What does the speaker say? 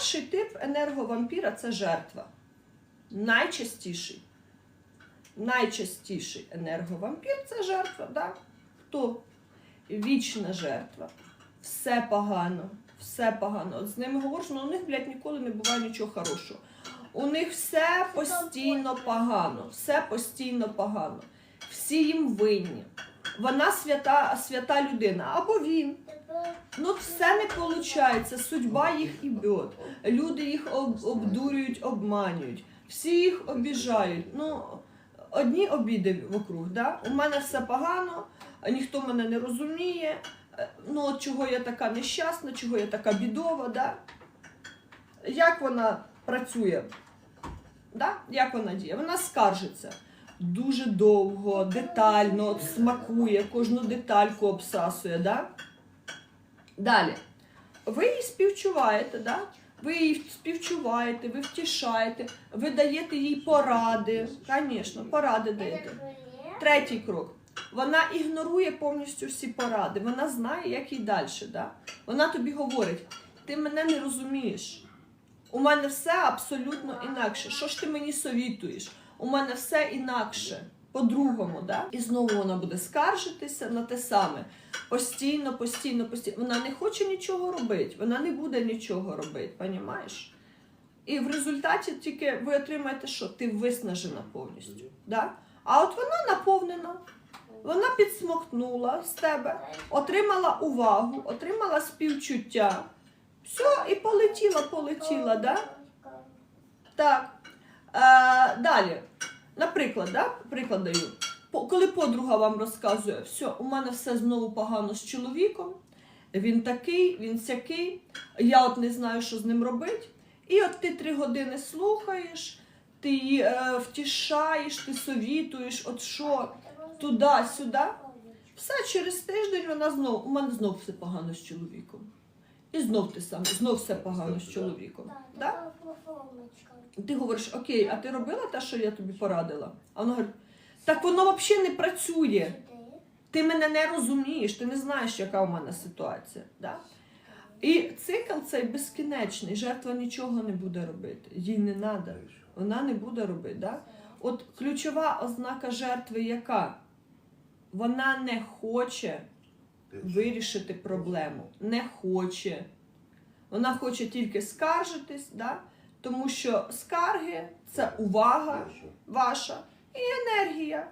Перший тип енерговампіра це жертва. Найчастіший. Найчастіший енерговампір це жертва. Да? Хто? Вічна жертва. Все погано, все погано. З ними говориш, ну у них, блядь, ніколи не буває нічого хорошого. У них все постійно погано, все постійно погано. Всі їм винні. Вона свята, свята людина, або він. Ну, все не виходить, судьба їх і бьот. Люди їх об, обдурюють, обманюють, всі їх обіжають. Ну, одні обіди вокруг. Да? У мене все погано, ніхто мене не розуміє. Е, Ну, чого я така нещасна, чого я така бідова, да? Як вона працює? Да? Як вона діє? Вона скаржиться дуже довго, детально, смакує, кожну детальку обсасує. Да? Далі. Ви її співчуваєте, да? ви її співчуваєте, ви втішаєте, ви даєте їй поради. Звісно, поради даєте. Третій крок. Вона ігнорує повністю всі поради. Вона знає, як їй далі. Да? Вона тобі говорить: ти мене не розумієш. У мене все абсолютно інакше. Що ж ти мені совітуєш? У мене все інакше. По-другому, да? І знову вона буде скаржитися на те саме. Постійно, постійно, постійно. Вона не хоче нічого робити, вона не буде нічого робити, понімаєш? І в результаті тільки ви отримаєте, що ти виснажена повністю. Да? А от вона наповнена, вона підсмокнула з тебе, отримала увагу, отримала співчуття. Все, і полетіла, полетіла, да? Так. Е, далі. Наприклад, да? приклад даю. Коли подруга вам розказує, все, у мене все знову погано з чоловіком, він такий, він сякий, я от не знаю, що з ним робити. І от ти три години слухаєш, ти її е, втішаєш, ти совітуєш, от що, туди-сюди. Все через тиждень вона знов, у мене знов все погано з чоловіком. І знов ти сам, знов все погано з чоловіком. Да? Ти говориш, окей, а ти робила те, що я тобі порадила? А вона говорить, так воно взагалі не працює. Ти мене не розумієш, ти не знаєш, яка у мене ситуація. Да? І цикл цей безкінечний, жертва нічого не буде робити, їй не треба, вона не буде робити. Да? От ключова ознака жертви яка? Вона не хоче вирішити проблему, не хоче. Вона хоче тільки скаржитись, да? тому що скарги це увага ваша і енергія.